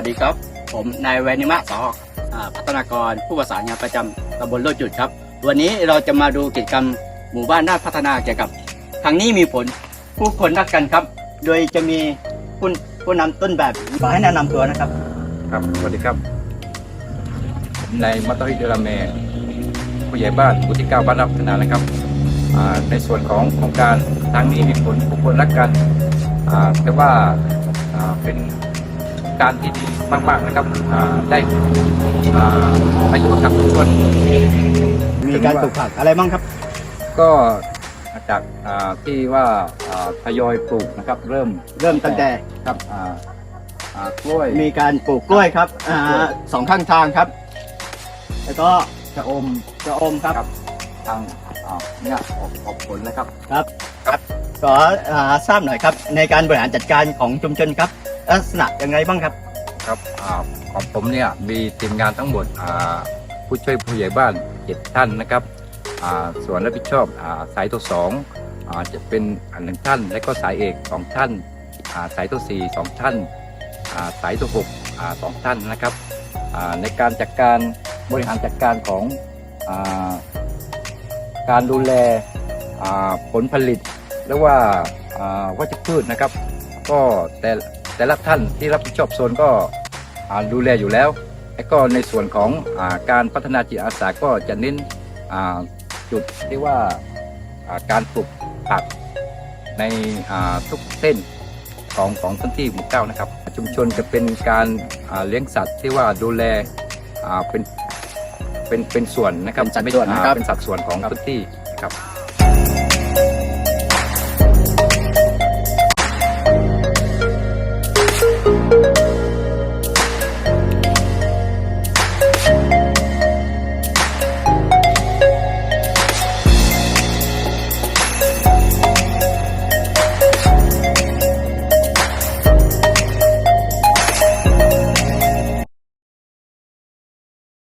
ัสดีครับ ผมนายแวนิมะสออ่าพัฒนากรผู้ประสานงานประจำตำบลโลจุดครับ วันนี้เราจะมาดูกิจกรรมหมู่บ้านนาพัฒนาเกี่ยวกับทางนี้มีผลผู้คนรักกันครับ โดยจะมีผู้ผู้นำต้นแบบขอให้แนะนำตัวนะครับ ครับสวัสดีครับนายมัตตฮิเดลาเมผู้ใหญ่บ้านหมู่ที่เก้าบ้านรับพัฒนานะครับในส่วนของโครงการทางนี้มีผลผู้คนรักกันแต่ว่าเป็น การที่ดีมากๆนะครับอ่าได้อ่าประโยชน์กับทุกคนมีการปลูกผักอะไรบ้างครับ ก็จากอ่าที่ว่าอ่าทยอยปลูกนะครับ เริ่มเริ่มตั้งแต่ครับอ่าอ่ากล้วยมีการปลูกกล้วยครับอ่าสองข้างทางครับ แล้วก็ชะอมกระอมครับครับทางอ่าเนี่ยออกออกผลนะครับครับครับขออ่าทราบหน่อยครับ ในการบริหารจัดการของชุมชนครับ ลักษณะยังไงบ้างครับ ครับอาของผมเนี่ยมีทีมงานทั้งหมดอ่าผู้ช่วยผู้ใหญ่บ้านเจ็ดท่านนะครับอ่าส่วนรับผิดชอบอาสายตัวสองอ่าจะเป็นอันหนึ่งท่าน และก็สายเอกสองท่านอ่าสายตัวสี่สองท่านอ่าสายตัวหกอ่าสองท่านนะครับอ่าในการจัดการบริหารจัดการของอาการดูแลอ่าผลผลิตหรือว่าอ่าวัชพืชนะครับ ก็แต่ แต่ละท่านที่รับผิดชอบโซนก็อ่าดูแลอยู่แล้วและก็ในส่วนของอาการพัฒนาจิตอาสาก็จะเน้นอ่าจุดที่ว่าอ่าการปลูกผักในอ่าทุกเส้นของของพื้นที่หมู่เก้านะครับ ชุมชนจะเป็นการอ่าเลี้ยงสัตว์ที่ว่าดูแลอ่าเป็นเป็นเป็นส่วนนะครับเป็นสัดส่วนนะครับอ่าเป็นสัดส่วนของพื้นที่นะครับ